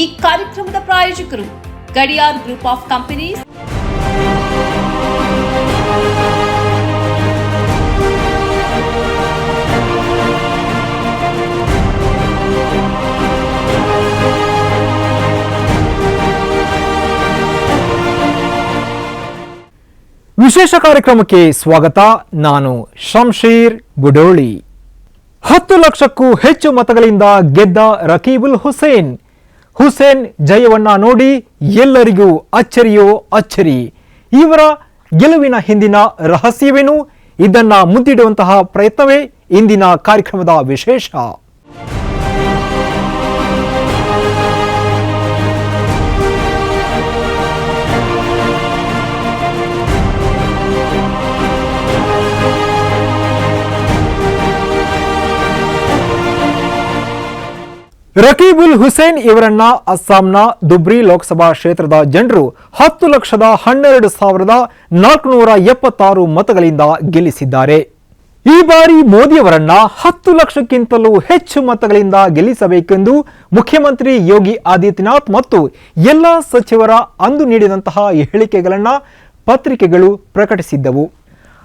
ಈ ಕಾರ್ಯಕ್ರಮದ ಪ್ರಾಯೋಜಕರು ಗಡಿಯಾರ್ ಗ್ರೂಪ್ ಆಫ್ ಕಂಪನೀಸ್ ವಿಶೇಷ ಕಾರ್ಯಕ್ರಮಕ್ಕೆ ಸ್ವಾಗತ. ನಾನು ಶಂಶೀರ್ ಗುಡೋಳಿ. ಹತ್ತು ಲಕ್ಷಕ್ಕೂ ಹೆಚ್ಚು ಮತಗಳಿಂದ ಗೆದ್ದ ರಕೀಬುಲ್ ಹುಸೇನ್ ಹುಸೇನ್ ಜಯವನ್ನ ನೋಡಿ ಎಲ್ಲರಿಗೂ ಅಚ್ಚರಿಯೋ ಅಚ್ಚರಿ. ಇವರ ಗೆಲುವಿನ ಹಿಂದಿನ ರಹಸ್ಯವೇನು? ಇದನ್ನ ಮುದ್ದಿಡುವಂತಹ ಪ್ರಯತ್ನವೇ ಇಂದಿನ ಕಾರ್ಯಕ್ರಮದ ವಿಶೇಷ. ರಕೀಬುಲ್ ಹುಸೇನ್ ಇವರನ್ನ ಅಸ್ಸಾಂನ ದುಬ್ರಿ ಲೋಕಸಭಾ ಕ್ಷೇತ್ರದ ಜನರು ಹತ್ತು ಲಕ್ಷದ ಹನ್ನೆರಡು ಸಾವಿರದ ನಾಲ್ಕುನೂರ ಎಪ್ಪತ್ತಾರು ಮತಗಳಿಂದ ಗೆಲ್ಲಿಸಿದ್ದಾರೆ. ಈ ಬಾರಿ ಮೋದಿಯವರನ್ನ ಹತ್ತು ಲಕ್ಷಕ್ಕಿಂತಲೂ ಹೆಚ್ಚು ಮತಗಳಿಂದ ಗೆಲ್ಲಿಸಬೇಕೆಂದು ಮುಖ್ಯಮಂತ್ರಿ ಯೋಗಿ ಆದಿತ್ಯನಾಥ್ ಮತ್ತು ಎಲ್ಲ ಸಚಿವರ ಅಂದು ನೀಡಿದಂತಹ ಹೇಳಿಕೆಗಳನ್ನ ಪತ್ರಿಕೆಗಳು ಪ್ರಕಟಿಸಿದ್ದವು.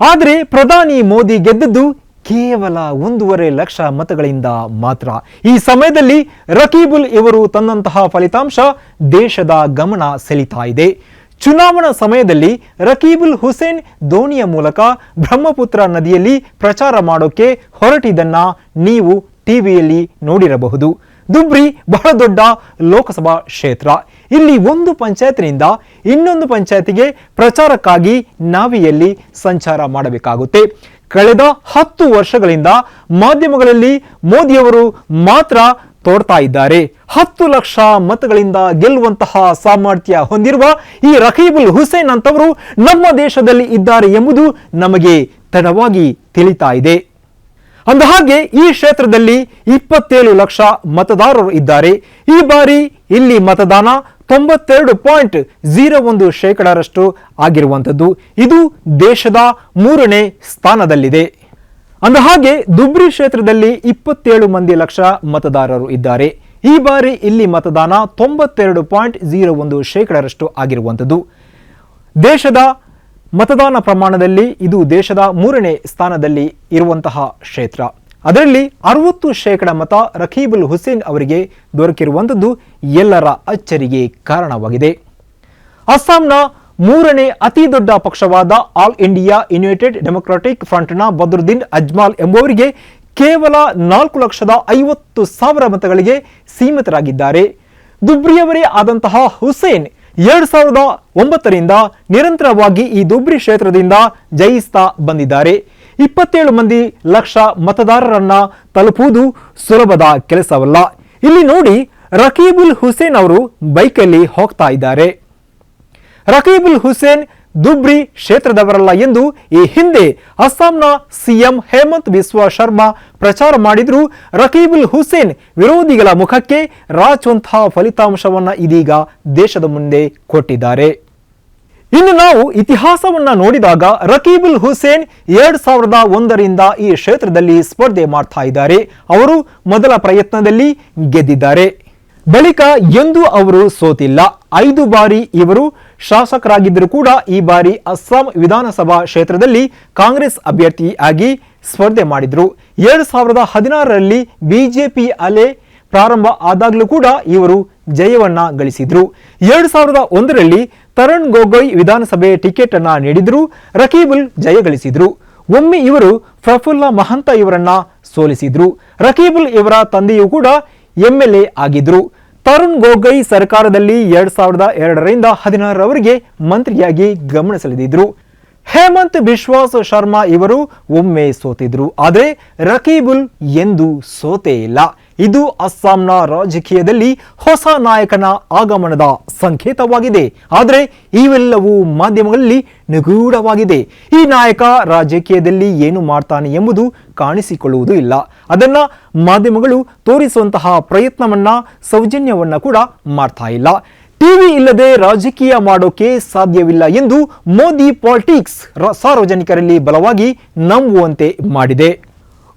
ಆದರೆ ಪ್ರಧಾನಿ ಮೋದಿ ಗೆದ್ದದ್ದು ಕೇವಲ ಒಂದೂವರೆ ಲಕ್ಷ ಮತಗಳಿಂದ ಮಾತ್ರ. ಈ ಸಮಯದಲ್ಲಿ ರಕೀಬುಲ್ ಇವರು ತನ್ನಂತಹ ಫಲಿತಾಂಶ ದೇಶದ ಗಮನ ಸೆಳೀತಾ ಇದೆ. ಚುನಾವಣಾ ಸಮಯದಲ್ಲಿ ರಕೀಬುಲ್ ಹುಸೇನ್ ದೋಣಿಯ ಮೂಲಕ ಬ್ರಹ್ಮಪುತ್ರ ನದಿಯಲ್ಲಿ ಪ್ರಚಾರ ಮಾಡೋಕೆ ಹೊರಟಿದ್ದನ್ನ ನೀವು ಟಿವಿಯಲ್ಲಿ ನೋಡಿರಬಹುದು. ದುಬ್ರಿ ಬಹಳ ದೊಡ್ಡ ಲೋಕಸಭಾ ಕ್ಷೇತ್ರ. ಇಲ್ಲಿ ಒಂದು ಪಂಚಾಯತ್ನಿಂದ ಇನ್ನೊಂದು ಪಂಚಾಯತಿಗೆ ಪ್ರಚಾರಕ್ಕಾಗಿ ನಾವಿಯಲ್ಲಿ ಸಂಚಾರ ಮಾಡಬೇಕಾಗುತ್ತೆ. ಕಳೆದ ಹತ್ತು ವರ್ಷಗಳಿಂದ ಮಾಧ್ಯಮಗಳಲ್ಲಿ ಮೋದಿಯವರು ಮಾತ್ರ ತೋಡ್ತಾ ಇದ್ದಾರೆ. ಹತ್ತು ಲಕ್ಷ ಮತಗಳಿಂದ ಗೆಲ್ಲುವಂತಹ ಸಾಮರ್ಥ್ಯ ಹೊಂದಿರುವ ಈ ರಕೀಬುಲ್ ಹುಸೇನ್ ಅಂತವರು ನಮ್ಮ ದೇಶದಲ್ಲಿ ಇದ್ದಾರೆ ಎಂಬುದು ನಮಗೆ ತಡವಾಗಿ ತಿಳಿತಾ ಇದೆ. ಅಂದ ಹಾಗೆ ಈ ಕ್ಷೇತ್ರದಲ್ಲಿ ಇಪ್ಪತ್ತೇಳು ಲಕ್ಷ ಮತದಾರರು ಇದ್ದಾರೆ. ಈ ಬಾರಿ ಇಲ್ಲಿ ಮತದಾನ ತೊಂಬತ್ತೆರಡು ಪಾಯಿಂಟ್ ಝೀರೋ ಒಂದು ಶೇಕಡರಷ್ಟು ಆಗಿರುವಂಥದ್ದು. ಇದು ದೇಶದ ಮೂರನೇ ಸ್ಥಾನದಲ್ಲಿದೆ. ಅಂದ ಹಾಗೆ ದುಬ್ರಿ ಕ್ಷೇತ್ರದಲ್ಲಿ ಇಪ್ಪತ್ತೇಳು ಮಂದಿ ಲಕ್ಷ ಮತದಾರರು ಇದ್ದಾರೆ. ಈ ಬಾರಿ ಇಲ್ಲಿ ಮತದಾನ ತೊಂಬತ್ತೆರಡು ಪಾಯಿಂಟ್ ಝೀರೋ ಒಂದು ಶೇಕಡರಷ್ಟು ಆಗಿರುವಂಥದ್ದು. ದೇಶದ ಮತದಾನ ಪ್ರಮಾಣದಲ್ಲಿ ಇದು ದೇಶದ ಮೂರನೇ ಸ್ಥಾನದಲ್ಲಿ ಇರುವಂತಹ ಕ್ಷೇತ್ರ. ಅದರಲ್ಲಿ ಅರವತ್ತು ಶೇಕಡ ಮತ ರಖೀಬುಲ್ ಹುಸೇನ್ ಅವರಿಗೆ ದೊರಕಿರುವಂಥದ್ದು ಎಲ್ಲರ ಅಚ್ಚರಿಗೆ ಕಾರಣವಾಗಿದೆ. ಅಸ್ಸಾಂನ ಮೂರನೇ ಅತಿ ದೊಡ್ಡ ಪಕ್ಷವಾದ ಆಲ್ ಇಂಡಿಯಾ ಯುನೈಟೆಡ್ ಡೆಮೊಕ್ರಾಟಿಕ್ ಫ್ರಂಟ್ನ ಬದ್ರುದ್ದೀನ್ ಅಜ್ಮಾಲ್ ಎಂಬುವರಿಗೆ ಕೇವಲ ನಾಲ್ಕು ಲಕ್ಷದ ಐವತ್ತು ಸಾವಿರ ಮತಗಳಿಗೆ ಸೀಮಿತರಾಗಿದ್ದಾರೆ. ದುಬ್ರಿಯವರೇ ಆದಂತಹ ಹುಸೇನ್ ಎರಡ್ ಸಾವಿರದ ಒಂಬತ್ತರಿಂದ ನಿರಂತರವಾಗಿ ಈ ದುಬ್ರಿ ಕ್ಷೇತ್ರದಿಂದ ಜಯಿಸ್ತಾ ಬಂದಿದ್ದಾರೆ. ಇಪ್ಪತ್ತೇಳು ಮಂದಿ ಲಕ್ಷ ಮತದಾರರನ್ನ ತಲುಪುವುದು ಸುಲಭದ ಕೆಲಸವಲ್ಲ. ಇಲ್ಲಿ ನೋಡಿ, ರಕೀಬುಲ್ ಹುಸೇನ್ ಅವರು ಬೈಕಲ್ಲಿ ಹೋಗ್ತಾ ಇದ್ದಾರೆ. ರಕೀಬುಲ್ ಹುಸೇನ್ ದುಬ್ರಿ ಕ್ಷೇತ್ರದವರಲ್ಲ ಎಂದು ಈ ಹಿಂದೆ ಅಸ್ಸಾಂನ ಸಿಎಂ ಹೇಮಂತ್ ಬಿಸ್ವಾ ಶರ್ಮಾ ಪ್ರಚಾರ ಮಾಡಿದ್ರು. ರಕೀಬುಲ್ ಹುಸೇನ್ ವಿರೋಧಿಗಳ ಮುಖಕ್ಕೆ ರಾಚುವಂತಹ ಫಲಿತಾಂಶವನ್ನು ಇದೀಗ ದೇಶದ ಮುಂದೆ ಕೊಟ್ಟಿದ್ದಾರೆ. ಇನ್ನು ನಾವು ಇತಿಹಾಸವನ್ನ ನೋಡಿದಾಗ ರಕೀಬುಲ್ ಹುಸೇನ್ ಎರಡ್ ಸಾವಿರದ ಒಂದರಿಂದ ಈ ಕ್ಷೇತ್ರದಲ್ಲಿ ಸ್ಪರ್ಧೆ ಮಾಡ್ತಾ ಇದ್ದಾರೆ. ಅವರು ಮೊದಲ ಪ್ರಯತ್ನದಲ್ಲಿ ಗೆದ್ದಿದ್ದಾರೆ. ಬಳಿಕ ಎಂದೂ ಅವರು ಸೋತಿಲ್ಲ. ಐದು ಬಾರಿ ಇವರು ಶಾಸಕರಾಗಿದ್ದರೂ ಕೂಡ ಈ ಬಾರಿ ಅಸ್ಸಾಂ ವಿಧಾನಸಭಾ ಕ್ಷೇತ್ರದಲ್ಲಿ ಕಾಂಗ್ರೆಸ್ ಅಭ್ಯರ್ಥಿ ಆಗಿ ಸ್ಪರ್ಧೆ ಮಾಡಿದರು. ಎರಡು ಸಾವಿರದ ಹದಿನಾರರಲ್ಲಿ ಬಿಜೆಪಿ ಅಲೆ ಪ್ರಾರಂಭ ಆದಾಗಲೂ ಕೂಡ ಇವರು ಜಯವನ್ನ ಗಳಿಸಿದ್ರು. ಎರಡು ಸಾವಿರದ ಒಂದರಲ್ಲಿ ತರಣ್ ಗೊಗೊಯ್ ವಿಧಾನಸಭೆ ಟಿಕೆಟ್ ಅನ್ನ ನೀಡಿದ್ರು, ರಕೀಬುಲ್ ಜಯಗಳಿಸಿದ್ರು ಒಮ್ಮೆ ಇವರು ಪ್ರಫುಲ್ಲ ಮಹಂತ ಇವರನ್ನ ಸೋಲಿಸಿದ್ರು. ರಕೀಬುಲ್ ಇವರ ತಂದೆಯೂ ಕೂಡ ಎಂಎಲ್ಎ ಆಗಿದ್ರು. ತರುಣ್ ಗೊಗೊಯ್ ಸರ್ಕಾರದಲ್ಲಿ ಎರಡ್ ಸಾವಿರದ ಎರಡರಿಂದ ಹದಿನಾರರವರೆಗೆ ಮಂತ್ರಿಯಾಗಿ ಗಮನ ಸೆಳೆದಿದ್ರು. ಹೇಮಂತ್ ಬಿಶ್ವಾಸ್ ಶರ್ಮಾ ಇವರು ಒಮ್ಮೆ ಸೋತಿದ್ರು. ಆದರೆ ರಕೀಬುಲ್ ಎಂದು ಸೋತೇ ಇಲ್ಲ. ಇದು ಅಸ್ಸಾಂನ ರಾಜಕೀಯದಲ್ಲಿ ಹೊಸ ನಾಯಕನ ಆಗಮನದ ಸಂಕೇತವಾಗಿದೆ. ಆದರೆ ಇವೆಲ್ಲವೂ ಮಾಧ್ಯಮಗಳಲ್ಲಿ ನಿಗೂಢವಾಗಿದೆ. ಈ ನಾಯಕ ರಾಜಕೀಯದಲ್ಲಿ ಏನು ಮಾಡ್ತಾನೆ ಎಂಬುದು ಕಾಣಿಸಿಕೊಳ್ಳುವುದು ಇಲ್ಲ. ಅದನ್ನು ಮಾಧ್ಯಮಗಳು ತೋರಿಸುವಂತಹ ಪ್ರಯತ್ನವನ್ನ, ಸೌಜನ್ಯವನ್ನ ಕೂಡ ಮಾಡ್ತಾ ಇಲ್ಲ. ಟಿವಿ ಇಲ್ಲದೆ ರಾಜಕೀಯ ಮಾಡೋಕೆ ಸಾಧ್ಯವಿಲ್ಲ ಎಂದು ಮೋದಿ ಪಾಲಿಟಿಕ್ಸ್ ಸಾರ್ವಜನಿಕರಲ್ಲಿ ಬಲವಾಗಿ ನಂಬುವಂತೆ ಮಾಡಿದೆ.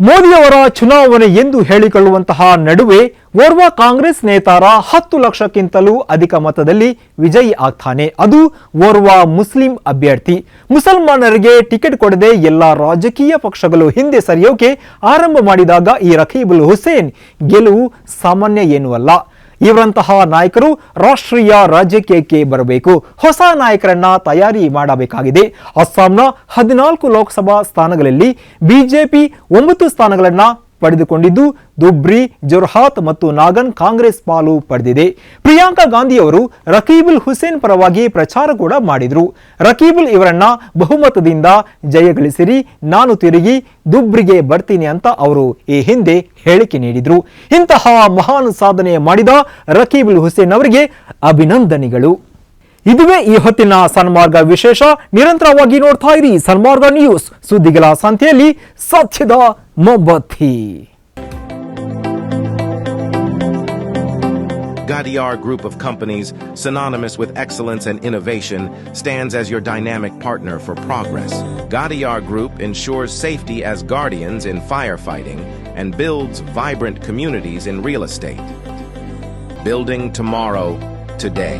ಮೋದಿಯವರ ಚುನಾವಣೆ ಎಂದು ಹೇಳಿಕೊಳ್ಳುವಂತಹ ನಡುವೆ ಓರ್ವ ಕಾಂಗ್ರೆಸ್ ನೇತಾರ ಹತ್ತು ಲಕ್ಷಕ್ಕಿಂತಲೂ ಅಧಿಕ ಮತದಲ್ಲಿ ವಿಜಯಿ ಆಗ್ತಾನೆ. ಅದು ಓರ್ವ ಮುಸ್ಲಿಂ ಅಭ್ಯರ್ಥಿ. ಮುಸಲ್ಮಾನರಿಗೆ ಟಿಕೆಟ್ ಕೊಡದೆ ಎಲ್ಲ ರಾಜಕೀಯ ಪಕ್ಷಗಳು ಹಿಂದೆ ಸರಿಯೋಕೆ ಆರಂಭ ಮಾಡಿದಾಗ ಈ ರಕೀಬುಲ್ ಹುಸೇನ್ ಗೆಲುವು ಸಾಮಾನ್ಯ ಏನೂ ಅಲ್ಲ. ಇವರಂತಹ ನಾಯಕರು ರಾಷ್ಟ್ರೀಯ ರಾಜಕೀಯಕ್ಕೆ ಬರಬೇಕು. ಹೊಸ ನಾಯಕರನ್ನ ತಯಾರಿ ಮಾಡಬೇಕಾಗಿದೆ. ಅಸ್ಸಾಂನ ಹದಿನಾಲ್ಕು ಲೋಕಸಭಾ ಸ್ಥಾನಗಳಲ್ಲಿ ಬಿಜೆಪಿ ಒಂಬತ್ತು ಸ್ಥಾನಗಳನ್ನ ಪಡೆದುಕೊಂಡಿದ್ದು, ದುಬ್ರಿ, ಜೊರ್ಹಾತ್ ಮತ್ತು ನಾಗನ್ ಕಾಂಗ್ರೆಸ್ ಪಾಲು ಪಡೆದಿದೆ. ಪ್ರಿಯಾಂಕಾ ಗಾಂಧಿ ಅವರು ರಕೀಬುಲ್ ಹುಸೇನ್ ಪರವಾಗಿ ಪ್ರಚಾರ ಕೂಡ ಮಾಡಿದರು. ರಕೀಬುಲ್ ಇವರನ್ನ ಬಹುಮತದಿಂದ ಜಯಗಳಿಸಿರಿ ನಾನು ತಿರುಗಿ ದುಬ್ರಿಗೆ ಬರ್ತೀನಿ ಅಂತ ಅವರು ಈ ಹಿಂದೆ ಹೇಳಿಕೆ ನೀಡಿದ್ರು. ಇಂತಹ ಮಹಾನ್ ಸಾಧನೆ ಮಾಡಿದ ರಕೀಬುಲ್ ಹುಸೇನ್ ಅವರಿಗೆ ಅಭಿನಂದನೆಗಳು. ಇದುವೇ ಈ ಹೊತ್ತಿನ ಸನ್ಮಾರ್ಗ ವಿಶೇಷ ನಿರಂತರವಾಗಿ ನೋಡ್ತಾ ಇರಿ ಸನ್ಮಾರ್ಗ ನ್ಯೂಸ್ ಸುದ್ದಿಗಳ ಸಂತೆಯಲ್ಲಿ ಸತ್ಯದ ಮೊಬ್ಬತ್ತಿ Gadiar Group of Companies, synonymous with excellence and innovation, stands as your dynamic partner for progress. Gadiar Group ensures safety as guardians in firefighting and builds vibrant communities in real estate. Building tomorrow, today.